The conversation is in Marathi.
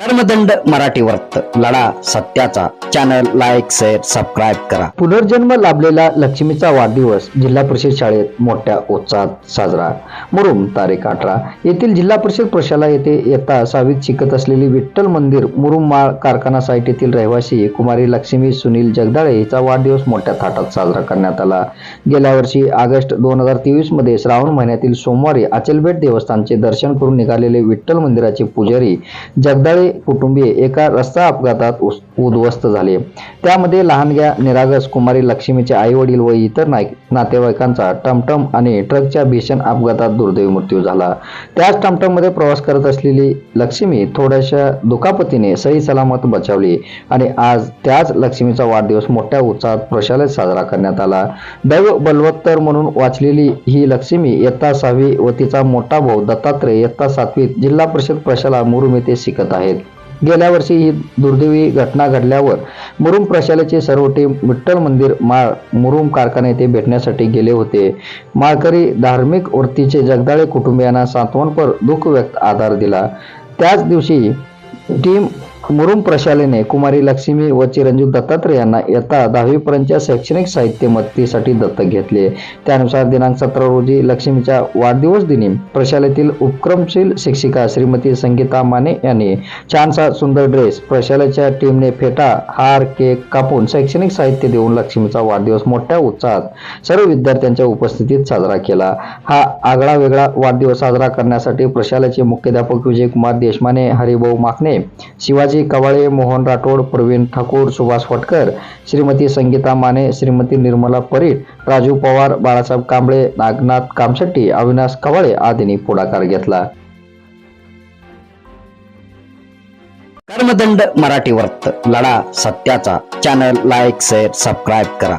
कर्मदंड मराठी वर्त लढा सत्याचा. चॅनल लाईक शेअर सबस्क्राईब करा. पुनर्जन्म लाभलेला लक्ष्मीचा वाढदिवस जिल्हा परिषद शाळेत मोठ्या उत्साहात साजरा. मुरुम तारीख अठरा. येथील जिल्हा परिषद प्रशाला येथे येता सावीत शिकत असलेली विठ्ठल मंदिर मुरुम माळ कारखाना साईट येथील रहिवासी कुमारी लक्ष्मी सुनील जगदाळे हिचा वाढदिवस मोठ्या थाटात साजरा करण्यात आला. गेल्या वर्षी ऑगस्ट दोन हजार तेवीसमध्ये श्रावण महिन्यातील सोमवारी अचलबेट देवस्थानचे दर्शन करून निघालेले विठ्ठल मंदिराचे पुजारी जगदाळे कुटुंबीय एका रस्ता अपघातात उस- उद्ध्वस्त झाले. त्यामध्ये लहानग्या निरागस कुमारी लक्ष्मीचे आई वडील व इतर नाईक नातेवाईकांचा टमटम आणि ट्रकच्या भीषण अपघातात दुर्दैवी मृत्यू झाला. त्याच टमटममध्ये प्रवास करत असलेली लक्ष्मी थोड्याशा दुखापतीने सही सलामत बचावली आणि आज त्याच लक्ष्मीचा वाढदिवस मोठ्या उत्साहात प्रशालेत साजरा करण्यात आला. दैव बलवत्तर म्हणून वाचलेली ही लक्ष्मी इयत्ता सहावी व तिचा मोठा भाऊ दत्तात्रय इयत्ता सातवीत जिल्हा परिषद प्रशाला मुरुम येथे शिकत आहेत. गेल्या वर्षी ही दुर्दैवी घटना घडल्यावर मुरुम प्रशालेचे सर्व टीम विठ्ठल मंदिर माळ मुरुम कारखाना येथे भेटण्यासाठी गेले होते. माळकरी धार्मिक वृत्तीचे जगदाळे कुटुंबियांना सांत्वनपर दुःख व्यक्त आधार दिला. त्याच दिवशी टीम मुरुम प्रशालेने कुमारी लक्ष्मी व चिरंजीव दत्तात्रय यांना इयत्ता दहावीपर्यंतच्या शैक्षणिक साहित्य मदतीसाठी दत्तक घेतले. त्यानुसार दिनांक सतरा रोजी लक्ष्मीच्या वाढदिवस दिनी प्रशालेतील उपक्रमशील शिक्षिका श्रीमती संगीता माने यांनी छानसा सुंदर ड्रेस प्रशालेच्या टीमने फेटा हार केक कापून शैक्षणिक साहित्य देऊन लक्ष्मीचा वाढदिवस मोठ्या उत्साहात सर्व विद्यार्थ्यांच्या उपस्थितीत साजरा केला. हा आगळा वेगळा वाढदिवस साजरा करण्यासाठी प्रशालेचे मुख्याध्यापक विजयकुमार देशमाने हरिभाऊ माकणे शिवाजी कवाळे मोहन राठोड प्रवीण ठाकूर सुभाष फटकर श्रीमती संगीता माने श्रीमती निर्मला परीट राजू पवार बाळासाहेब कांबळे नागनाथ कामशेट्टी अविनाश कवाळे आदींनी पुढाकार घेतला. कर्मदंड मराठी वर्त लढा सत्याचा. चॅनल लाईक शेअर सबस्क्राईब करा.